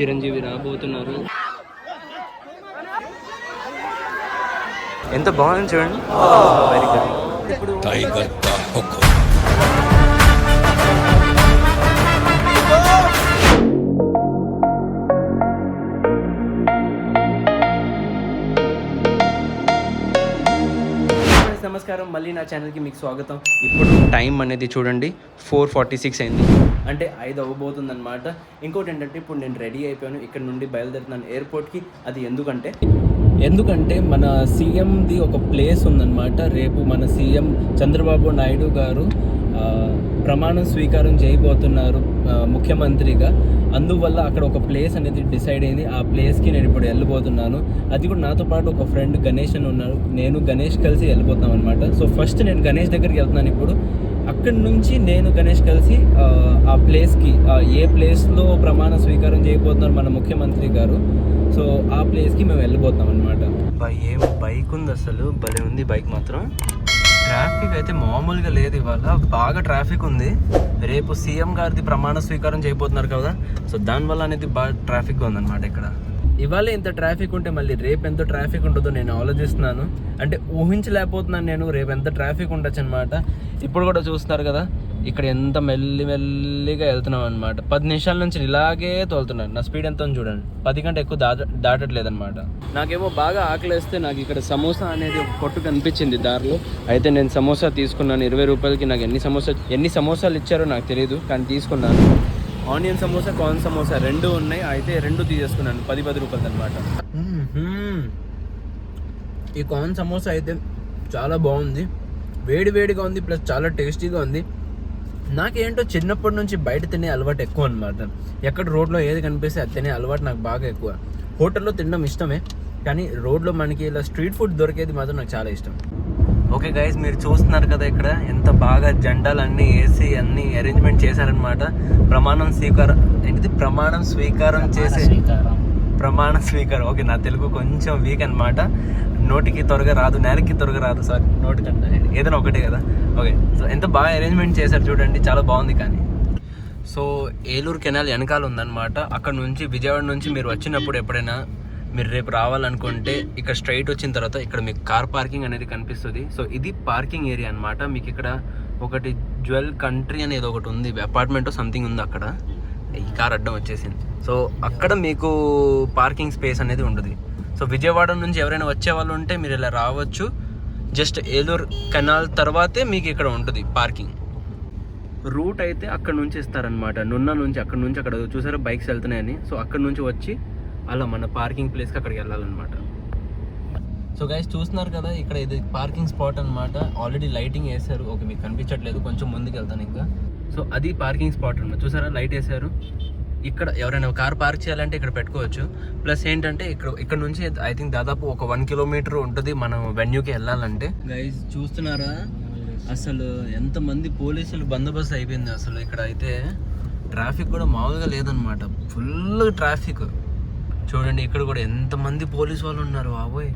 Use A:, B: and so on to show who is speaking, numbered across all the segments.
A: చిరంజీవి రాబోతున్నారు. ఎంత బాగుంది చూడండి. వెరీ గుడ్ ఇప్పుడు నమస్కారం. మళ్ళీ నా ఛానల్కి మీకు స్వాగతం. ఇప్పుడు టైం అనేది చూడండి ఫోర్ ఫార్టీ సిక్స్ అయింది. అంటే ఐదు అవ్వబోతుంది అనమాట ఇంకోటి ఏంటంటే ఇప్పుడు నేను రెడీ అయిపోయాను. ఇక్కడ నుండి బయలుదేరుతున్నాను ఎయిర్పోర్ట్కి. అది ఎందుకంటే ఎందుకంటే మన సీఎంది ఒక ప్లేస్ ఉందన్నమాట. రేపు మన సీఎం చంద్రబాబు నాయుడు గారు ప్రమాణం స్వీకారం చేయబోతున్నారు ముఖ్యమంత్రిగా. అందువల్ల అక్కడ ఒక ప్లేస్ అనేది డిసైడ్ అయింది. ఆ ప్లేస్కి నేను ఇప్పుడు వెళ్ళిపోతున్నాను అది కూడా నాతో పాటు ఒక ఫ్రెండ్ గణేష్ అని ఉన్నారు నేను గణేష్ కలిసి వెళ్ళిపోతాం అనమాట సో ఫస్ట్ నేను గణేష్ దగ్గరికి వెళ్తున్నాను ఇప్పుడు. అక్కడి నుంచి నేను గణేష్ కలిసి ఆ, ప్లేస్కి ఏ ప్లేస్లో ప్రమాణ స్వీకారం చేయబోతున్నారు మన ముఖ్యమంత్రి గారు. సో ఆ ప్లేస్కి మేము వెళ్ళిపోతాం అనమాట ఏం బైక్ ఉంది అసలు? భలే ఉంది బైక్ మాత్రం. ట్రాఫిక్ అయితే మామూలుగా లేదు ఇవాళ. బాగా ట్రాఫిక్ ఉంది. రేపు సీఎం గారిది ప్రమాణ స్వీకారం చేయబోతున్నారు కదా. సో దానివల్ల అనేది బాగా ట్రాఫిక్ ఉందన్నమాట ఇక్కడ. ఇవాళ ఇంత ట్రాఫిక్ ఉంటే మళ్ళీ రేపు ఎంత ట్రాఫిక్ ఉంటుందో నేను ఆలోచిస్తున్నాను. అంటే ఊహించలేకపోతున్నాను నేను రేపు ఎంత ట్రాఫిక్ ఉండొచ్చు అనమాట ఇప్పుడు కూడా చూస్తున్నారు కదా. ఇక్కడ ఎంత మెల్లి మెల్లిగా వెళ్తున్నాం అనమాట పది నిమిషాల నుంచి ఇలాగే తోలుతున్నాను. నా స్పీడ్ ఎంత చూడండి. పది కంటే ఎక్కువ దాట దాటట్లేదు అనమాట నాకేమో బాగా ఆకలేస్తే నాకు ఇక్కడ సమోసా అనేది ఒక కొట్టు కనిపించింది దారిలో. అయితే నేను సమోసా తీసుకున్నాను. ఇరవై రూపాయలకి నాకు ఎన్ని సమోసా ఎన్ని సమోసాలు ఇచ్చారో నాకు తెలియదు కానీ తీసుకున్నాను. ఆనియన్ సమోసా కార్న్ సమోసా రెండు ఉన్నాయి. అయితే రెండు తీసేసుకున్నాను. పది పది రూపాయలు అనమాట ఈ కార్న్ సమోసా అయితే చాలా బాగుంది. వేడి వేడిగా ఉంది ప్లస్ చాలా టేస్టీగా ఉంది. నాకేంటో చిన్నప్పటి నుంచి బయట తినే అలవాటు ఎక్కువ అనమాట ఎక్కడ రోడ్లో ఏది కనిపిస్తే అది తినే అలవాటు నాకు బాగా ఎక్కువ. హోటల్లో తినడం ఇష్టమే కానీ రోడ్లో మనకి ఇలా స్ట్రీట్ ఫుడ్ దొరికేది మాత్రం నాకు చాలా ఇష్టం. ఓకే గైస్ మీరు చూస్తున్నారు కదా ఇక్కడ ఎంత బాగా జెండాలు అన్ని వేసి అన్ని అరేంజ్మెంట్ చేశారనమాట ప్రమాణం స్వీకారం ఏంటిది? ప్రమాణం స్వీకారం చేసే ప్రమాణ స్వీకారం. ఓకే నా తెలుగు కొంచెం వీక్ అనమాట నోటికి త్వరగా రాదు నేలకి త్వరగా రాదు. సారీ నోటికంటే ఏదైనా ఒకటే కదా. ఓకే సో ఎంత బాగా అరేంజ్మెంట్ చేశారు చూడండి చాలా బాగుంది కానీ. సో ఏలూరు కెనాల్ వెనకాల ఉందన్నమాట. అక్కడ నుంచి విజయవాడ నుంచి మీరు వచ్చినప్పుడు ఎప్పుడైనా మీరు రేపు రావాలనుకుంటే ఇక్కడ స్ట్రైట్ వచ్చిన తర్వాత ఇక్కడ మీకు కార్ పార్కింగ్ అనేది కనిపిస్తుంది. సో ఇది పార్కింగ్ ఏరియా అన్నమాట. మీకు ఇక్కడ ఒకటి జ్యువెల్ కంట్రీ అనేది ఒకటి ఉంది. అపార్ట్మెంట్ సంథింగ్ ఉంది అక్కడ. ఈ కార్ అడ్డం వచ్చేసింది. సో అక్కడ మీకు పార్కింగ్ స్పేస్ అనేది ఉంటుంది సో విజయవాడ నుంచి ఎవరైనా వచ్చే వాళ్ళు ఉంటే మీరు ఇలా రావచ్చు. జస్ట్ ఏలూరు కెనాల్ తర్వాతే మీకు ఇక్కడ ఉంటుంది పార్కింగ్. రూట్ అయితే అక్కడ నుంచి ఇస్తారనమాట నున్న నుంచి అక్కడ నుంచి అక్కడ చూసారా? బైక్స్ వెళ్తున్నాయని. సో అక్కడ నుంచి వచ్చి అలా మన పార్కింగ్ ప్లేస్కి అక్కడికి వెళ్ళాలన్నమాట. సో గైస్ చూస్తున్నారు కదా ఇక్కడ ఇది పార్కింగ్ స్పాట్ అన్నమాట. ఆల్రెడీ లైటింగ్ వేశారు. ఓకే మీకు కనిపించట్లేదు. కొంచెం ముందుకు వెళ్తాను ఇంకా. సో అది పార్కింగ్ స్పాట్ ఉన్నది చూసారా? లైట్ వేశారు. ఇక్కడ ఎవరైనా కార్ పార్క్ చేయాలంటే ఇక్కడ పెట్టుకోవచ్చు. ప్లస్ ఏంటంటే ఇక్కడ ఇక్కడ నుంచి ఐ థింక్ దాదాపు ఒక వన్ కిలోమీటర్ ఉంటుంది మనం వెన్యూకి వెళ్ళాలంటే. గైజ్ చూస్తున్నారా? అసలు ఎంతమంది పోలీసులు బందోబస్తు అయిపోయింది అసలు ఇక్కడ అయితే. ట్రాఫిక్ కూడా మామూలుగా లేదనమాట ఫుల్ ట్రాఫిక్. చూడండి ఇక్కడ కూడా ఎంతమంది పోలీసు వాళ్ళు ఉన్నారు బాబోయ్.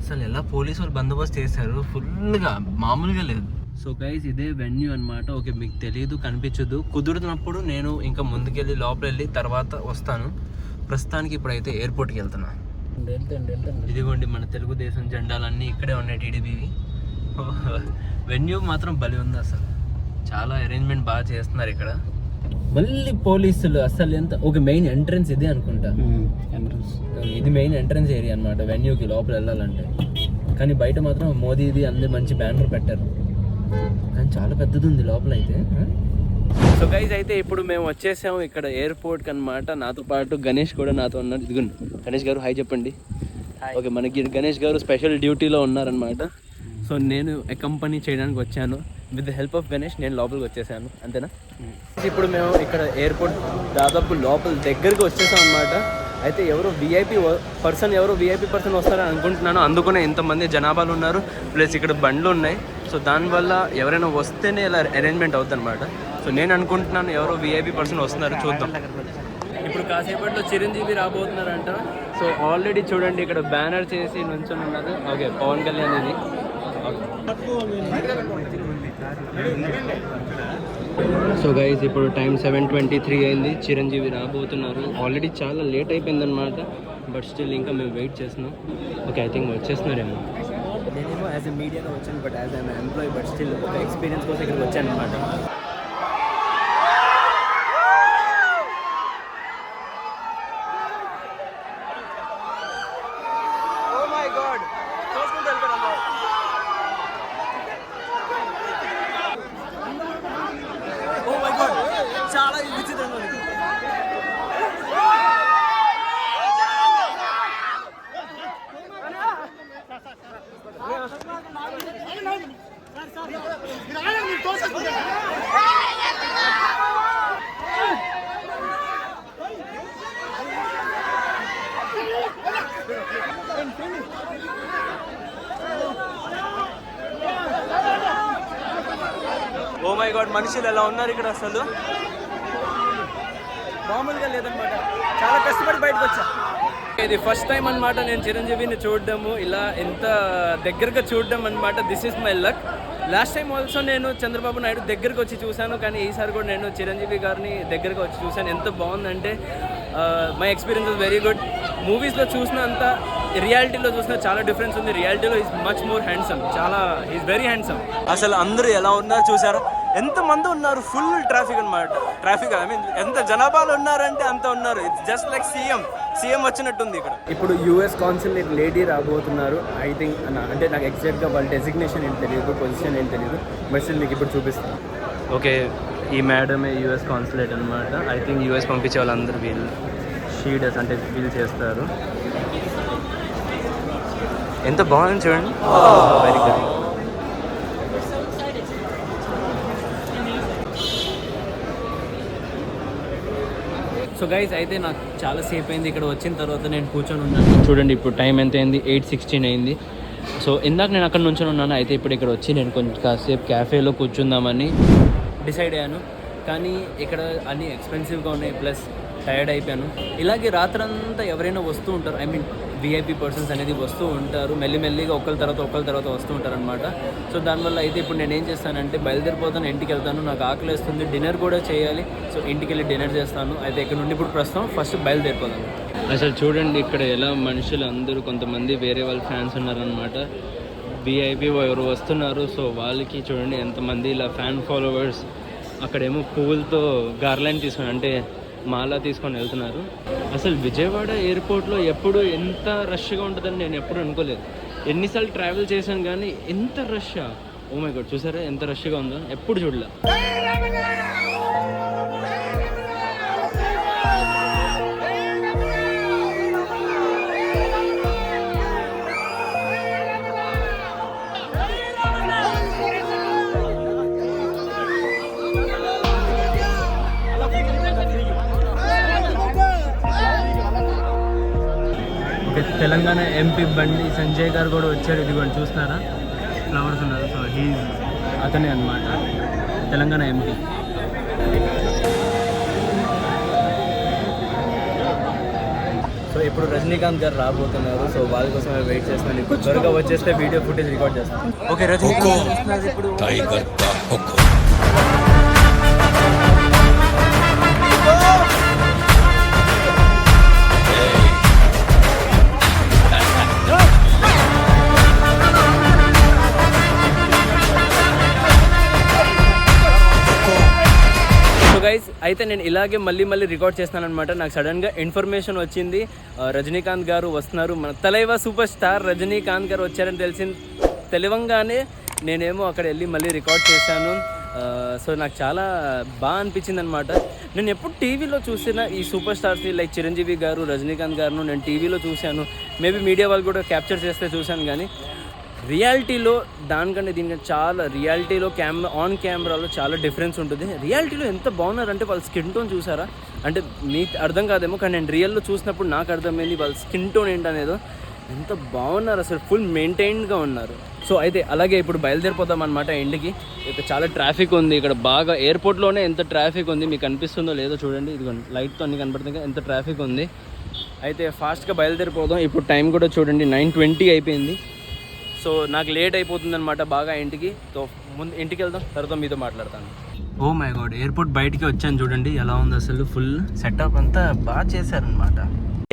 A: అసలు ఎలా పోలీసు వాళ్ళు బందోబస్తు చేశారు? ఫుల్గా మామూలుగా లేదు. సో గైస్ ఇదే వెన్యూ అన్నమాట. ఓకే మీకు తెలియదు కనిపించదు. కుదురుతున్నప్పుడు నేను ఇంకా ముందుకెళ్ళి లోపల వెళ్ళి తర్వాత వస్తాను. ప్రస్తుతానికి ఇప్పుడైతే ఎయిర్పోర్ట్కి వెళ్తున్నా. ఇదిగోండి మన తెలుగుదేశం జెండాలన్నీ ఇక్కడే ఉన్నాయి టీడీపీవి. వెన్యూ మాత్రం బలి ఉంది అసలు. చాలా అరేంజ్మెంట్ బాగా చేస్తున్నారు ఇక్కడ. మళ్ళీ పోలీసులు అసలు ఎంత ఒక మెయిన్ ఎంట్రన్స్ ఇదే అనుకుంటా. ఇది మెయిన్ ఎంట్రన్స్ ఏరియా అనమాట వెన్యూకి లోపల వెళ్ళాలంటే. కానీ బయట మాత్రం మోదీది అందరి మంచి బ్యానర్ పెట్టారు. కానీ చాలా పెద్దది ఉంది లోపల అయితే సో గైజ్ అయితే ఇప్పుడు మేము వచ్చేసాము ఇక్కడ ఎయిర్పోర్ట్కి అనమాట నాతో పాటు గణేష్ కూడా నాతో ఉన్నారు ఇదిగోండి గణేష్ గారు హాయ్ చెప్పండి. ఓకే మనకి గణేష్ గారు స్పెషల్ డ్యూటీలో ఉన్నారనమాట సో నేను కంపెనీ చేయడానికి వచ్చాను. With the help of Ganesh నేను లోపలికి వచ్చేసాను. అంతేనా? ఇప్పుడు మేము ఇక్కడ ఎయిర్పోర్ట్ దాదాపు లోపల దగ్గరికి వచ్చేసాం అనమాట అయితే ఎవరో విఐపి పర్సన్ ఎవరో విఐపి పర్సన్ వస్తారని అనుకుంటున్నాను. అందుకనే ఇంతమంది జనాభాలు ఉన్నారు. ప్లస్ ఇక్కడ బండ్లు ఉన్నాయి. సో దానివల్ల ఎవరైనా వస్తేనే ఇలా అరేంజ్మెంట్ అవుతుంది అనమాట సో నేను అనుకుంటున్నాను ఎవరో విఐపి పర్సన్ వస్తున్నారు చూద్దాం. ఇప్పుడు కాసేపట్లో చిరంజీవి రాబోతున్నారంట. సో ఆల్రెడీ చూడండి ఇక్కడ బ్యానర్ చేసి నుంచొని ఉన్నారు. ఓకే పవన్ కళ్యాణ్ ఇది. సో గైస్ ఇప్పుడు టైం సెవెన్ ట్వంటీ త్రీ అయింది. చిరంజీవి రాబోతున్నారు. ఆల్రెడీ చాలా లేట్ అయిపోయిందనమాట బట్ స్టిల్ ఇంకా మేము వెయిట్ చేస్తున్నాం. ఓకే ఐ థింక్ వచ్చేస్తున్నారేమో. నేనేమో యాజ్ ఎ మీడియాగా వచ్చాను but as an employee but still ఒక ఎక్స్పీరియన్స్ కోసం ఇక్కడికి వచ్చాను అనమాట చాలా విచిత్రంగా ఉంది ఓ మై గాడ్ మనుషులు ఎలా ఉన్నారు ఇక్కడ అసలు? మామూలుగా లేదనమాట చాలా కష్టపడి బయటకు వచ్చా. ఇది ఫస్ట్ టైం అన్నమాట నేను చిరంజీవిని చూడడము ఇలా ఎంత దగ్గరగా చూడడం అన్నమాట. This is my luck last time also నేను చంద్రబాబు నాయుడు దగ్గరకు వచ్చి చూశాను కానీ ఈసారి కూడా నేను చిరంజీవి గారిని దగ్గరగా వచ్చి చూశాను. ఎంత బాగుందంటే my experience is very good మూవీస్లో చూసినంత రియాలిటీలో చూసిన చాలా డిఫరెన్స్ ఉంది. రియాలిటీలో ఈజ్ మచ్ మోర్ హ్యాండ్సమ్ చాలా ఈజ్ వెరీ హ్యాండ్సమ్ అసలు అందరూ ఎలా ఉన్నారు చూసారా? ఎంత మంది ఉన్నారు? ఫుల్ ట్రాఫిక్ అన్నమాట. ట్రాఫిక్ ఐ మీన్ ఎంత జనాభాలో ఉన్నారంటే అంత ఉన్నారు. It's just like CM CM వచ్చినట్టుంది ఇక్కడ. ఇప్పుడు యూఎస్ కాన్సులేట్ లేడీ రాబోతున్నారు. ఐ థింక్ అంటే నాకు ఎగ్జాక్ట్గా వాళ్ళ డెసిగ్నేషన్ ఏం తెలియదు పొజిషన్ ఏం తెలియదు. మెసేజ్ మీకు ఇప్పుడు చూపిస్తాను. ఓకే ఈ మేడమే యూఎస్ కాన్సులేట్ అనమాట ఐ థింక్ యూఎస్ పంపించే వాళ్ళందరూ వీళ్ళు. షీడర్స్ అంటే వీళ్ళు చేస్తారు. ఎంత బాగుంది చూడండి. వెరీ గుడ్ సో గైస్ అయితే నాకు చాలా సేపు అయింది. ఇక్కడ వచ్చిన తర్వాత నేను కూర్చొని ఉన్నాను. చూడండి ఇప్పుడు టైం ఎంత అయింది ఎయిట్ సిక్స్టీన్ అయింది. సో ఇందాక నేను అక్కడ నుంచొని ఉన్నాను. అయితే ఇప్పుడు ఇక్కడ వచ్చి నేను కొంచెం కాసేపు క్యాఫేలో కూర్చుందామని డిసైడ్ అయ్యాను. కానీ ఇక్కడ అన్నీ ఎక్స్పెన్సివ్గా ఉన్నాయి. ప్లస్ టైర్డ్ అయిపోయాను. ఇలాగే రాత్రంతా ఎవరైనా వస్తూ ఉంటారు. ఐ మీన్ విఐపీ పర్సన్స్ అనేది వస్తూ ఉంటారు. మెల్లిమెల్లిగా ఒకరి తర్వాత ఒకరి తర్వాత వస్తూ ఉంటారు అనమాట సో దానివల్ల అయితే ఇప్పుడు నేను ఏం చేస్తానంటే బయలుదేరిపోతాను ఇంటికి వెళ్తాను. నాకు ఆకలి వేస్తుంది డిన్నర్ కూడా చేయాలి. సో ఇంటికి వెళ్ళి డిన్నర్ చేస్తాను. అయితే ఇక్కడ నుండి ఇప్పుడు ప్రస్తుతం ఫస్ట్ బయలుదేరిపోతాను అసలు చూడండి ఇక్కడ ఎలా మనుషులు అందరూ కొంతమంది వేరే వాళ్ళ ఫ్యాన్స్ ఉన్నారనమాట విఐపీ ఎవరు వస్తున్నారు? సో వాళ్ళకి చూడండి ఎంతమంది ఇలా ఫ్యాన్ ఫాలోవర్స్. అక్కడేమో పూలతో గార్లైన్ తీసుకుని అంటే మాలా తీసుకొని వెళ్తున్నారు. అసలు విజయవాడ ఎయిర్పోర్ట్లో ఎప్పుడు ఎంత రష్గా ఉంటుందని నేను ఎప్పుడు అనుకోలేదు. ఎన్నిసార్లు ట్రావెల్ చేశాను కానీ ఎంత రష్ ఓ మై గాడ్ చూసారా? ఎంత రష్గా ఉందో? ఎప్పుడు చూడలే? తెలంగాణ ఎంపీ బండి సంజయ్ గారు కూడా వచ్చారు. ఇదిగోండి చూస్తున్నారా? ఫ్లవర్స్ ఉన్నారు. సో హీ అతనే అన్నమాట. తెలంగాణ ఎంపీ సో ఇప్పుడు రజనీకాంత్ గారు రాబోతున్నారు. సో వాళ్ళ కోసం వెయిట్ చేస్తున్నాను. ఇప్పుడు త్వరగా వచ్చేస్తే వీడియో ఫుటేజ్ రికార్డ్ చేస్తాను. ఓకే రజనీకాంత్ ఇప్పుడు గైస్ అయితే నేను ఇలాగే మళ్ళీ మళ్ళీ రికార్డ్ చేస్తాను అనమాట నాకు సడన్గా ఇన్ఫర్మేషన్ వచ్చింది. రజనీకాంత్ గారు వస్తున్నారు. మన తలైవ సూపర్ స్టార్ రజనీకాంత్ గారు వచ్చారని తెలిసింది. తెలివంగానే నేనేమో అక్కడ వెళ్ళి మళ్ళీ రికార్డ్ చేశాను. సో నాకు చాలా బాగా అనిపించింది అనమాట నేను ఎప్పుడు టీవీలో చూసిన ఈ సూపర్ స్టార్స్ని లైక్ చిరంజీవి గారు రజనీకాంత్ గారు నేను టీవీలో చూశాను. మేబీ మీడియా వాళ్ళు కూడా క్యాప్చర్ చేస్తే చూశాను కానీ రియాలిటీలో దానికంటే దీనికంటే చాలా రియాలిటీలో కెమెరా ఆన్ కెమెరాలో చాలా డిఫరెన్స్ ఉంటుంది. రియాలిటీలో ఎంత బాగున్నారంటే వాళ్ళ స్కిన్ టోన్ చూసారా? అంటే మీకు అర్థం కాదేమో కానీ నేను రియల్లో చూసినప్పుడు నాకు అర్థమైంది వాళ్ళ స్కిన్ టోన్ ఏంటనేదో. ఎంత బాగున్నారు అసలు ఫుల్ మెయింటైన్డ్గా ఉన్నారు. సో అయితే అలాగే ఇప్పుడు బయలుదేరిపోతాం అనమాట ఎండ్కి. ఇక్కడ చాలా ట్రాఫిక్ ఉంది ఇక్కడ బాగా ఎయిర్పోర్ట్లోనే ఎంత ట్రాఫిక్ ఉంది మీకు కనిపిస్తుందో లేదో చూడండి. ఇది లైట్తో అన్ని కనపడుతుంది ఎంత ట్రాఫిక్ ఉంది. అయితే ఫాస్ట్గా బయలుదేరిపోదాం. ఇప్పుడు టైం కూడా చూడండి నైన్ ట్వంటీ అయిపోయింది. సో నాకు లేట్ అయిపోతుంది అనమాట బాగా ఇంటికి. సో ముందు ఇంటికి వెళ్దాం తర్వాత మీతో మాట్లాడతాను. ఓ మై గాడ్ ఎయిర్పోర్ట్ బయటికి వచ్చాను చూడండి ఎలా ఉంది అసలు ఫుల్ సెటప్ అంతా బాగా చేశారనమాట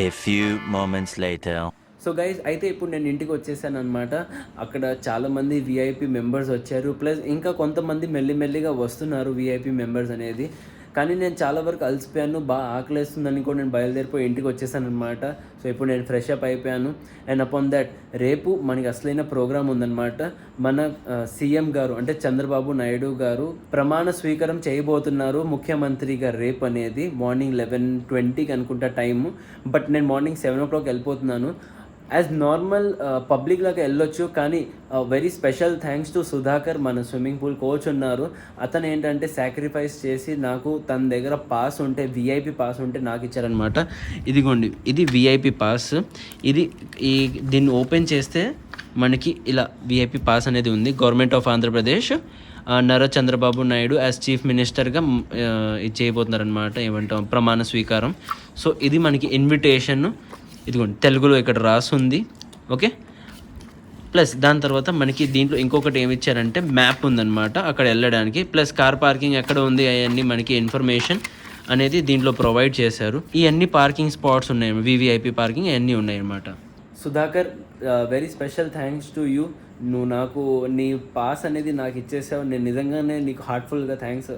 B: A few moments later.
A: So guys అయితే ఇప్పుడు నేను ఇంటికి వచ్చేసాను అనమాట అక్కడ చాలామంది విఐపి మెంబర్స్ వచ్చారు ప్లస్ ఇంకా కొంతమంది మెల్లిమెల్లిగా వస్తున్నారు విఐపి మెంబర్స్ అనేది. కానీ నేను చాలా వరకు అలసిపోయాను బాగా ఆకలేస్తుందని కూడా నేను బయలుదేరిపోయి ఇంటికి వచ్చేసాను అనమాట సో ఇప్పుడు నేను ఫ్రెష్ అప్ అయిపోయాను. అండ్ అపాన్ దట్ రేపు మనకి అసలైన ప్రోగ్రామ్ ఉందన్నమాట. మన సీఎం గారు అంటే చంద్రబాబు నాయుడు గారు ప్రమాణ స్వీకారం చేయబోతున్నారు ముఖ్యమంత్రిగా రేపు అనేది. మార్నింగ్ లెవెన్ ట్వంటీకి అనుకుంటా టైము. బట్ నేను మార్నింగ్ సెవెన్ ఓ క్లాక్ వెళ్ళిపోతున్నాను. యాజ్ నార్మల్ పబ్లిక్ లాగా వెళ్ళొచ్చు కానీ very special thanks to Sudhakar మన స్విమ్మింగ్ పూల్ కోచ్ ఉన్నారు. అతను ఏంటంటే సాక్రిఫైస్ చేసి నాకు తన దగ్గర పాస్ ఉంటే విఐపి పాస్ ఉంటే నాకు ఇచ్చారనమాట ఇదిగోండి ఇది విఐపి పాస్ ఇది ఈ దీన్ని ఓపెన్ చేస్తే మనకి ఇలా విఐపి పాస్ అనేది ఉంది. గవర్నమెంట్ ఆఫ్ ఆంధ్రప్రదేశ్ నర చంద్రబాబు నాయుడు యాజ్ చీఫ్ మినిస్టర్గా ఇది చేయబోతున్నారనమాట ఏమంటాం? ప్రమాణ స్వీకారం. సో ఇది మనకి ఇన్విటేషన్ ఇదిగోండి తెలుగులో ఇక్కడ రాసుంది ఓకే? ప్లస్ దాని తర్వాత మనకి దీంట్లో ఇంకొకటి ఏమి ఇచ్చారంటే మ్యాప్ ఉందన్నమాట అక్కడ వెళ్ళడానికి. ప్లస్ కార్ పార్కింగ్ ఎక్కడ ఉంది అవన్నీ మనకి ఇన్ఫర్మేషన్ అనేది దీంట్లో ప్రొవైడ్ చేశారు. ఈ అన్ని పార్కింగ్ స్పాట్స్ ఉన్నాయి వివిఐపి పార్కింగ్ అన్నీ ఉన్నాయి అన్నమాట Sudhakar very special thanks to you నువ్వు నాకు నీ పాస్ అనేది నాకు ఇచ్చేసావు. నేను నిజంగానే నీకు హార్ట్ఫుల్గా థ్యాంక్స్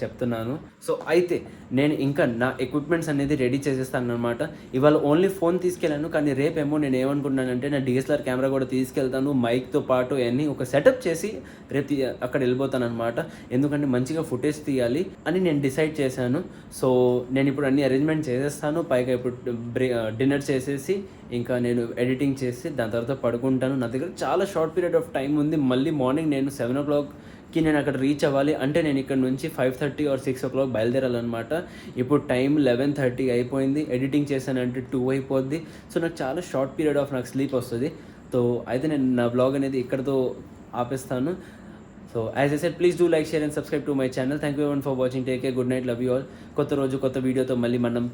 A: చెప్తున్నాను. సో అయితే నేను ఇంకా నా ఎక్విప్మెంట్స్ అనేది రెడీ చేసేస్తాను అనమాట ఇవాళ ఓన్లీ ఫోన్ తీసుకెళ్ళాను కానీ రేపేమో నేను ఏమనుకుంటున్నానంటే నా డిఎస్ఎల్ఆర్ కెమెరా కూడా తీసుకెళ్తాను. మైక్తో పాటు అన్నీ ఒక సెటప్ చేసి రేపు అక్కడ వెళ్ళిపోతాను అనమాట ఎందుకంటే మంచిగా ఫుటేజ్ తీయాలి అని నేను డిసైడ్ చేశాను. సో నేను ఇప్పుడు అన్ని అరేంజ్మెంట్ చేసేస్తాను. పైగా ఇప్పుడు బ్రే డిన్నర్ చేసేసి ఇంకా నేను ఎడిటింగ్ చేసి దాని తర్వాత పడుకుంటాను. నా దగ్గర చాలా షార్ట్ పీరియడ్ ఆఫ్ టైం ఉంది. మళ్ళీ మార్నింగ్ నేను సెవెన్ ఓ క్లాక్కి నేను అక్కడ రీచ్ అవ్వాలి. అంటే నేను ఇక్కడ నుంచి five thirty or six o'clock బయలుదేరాలన్నమాట. ఇప్పుడు టైం లెవెన్ థర్టీ అయిపోయింది. ఎడిటింగ్ చేశానంటే టూ అయిపోద్ది. సో నాకు చాలా షార్ట్ పీరియడ్ ఆఫ్ నాకు స్లీప్ వస్తుంది. సో అయితే నేను నా బ్లాగ్ అనేది ఇక్కడతో ఆపేస్తాను. So as a set please do like share and subscribe to my channel thank you one for watching take a good night love you all కొత్త రోజు కొత్త వీడియోతో మళ్ళీ మనం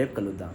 A: రేపు కలుద్దాం.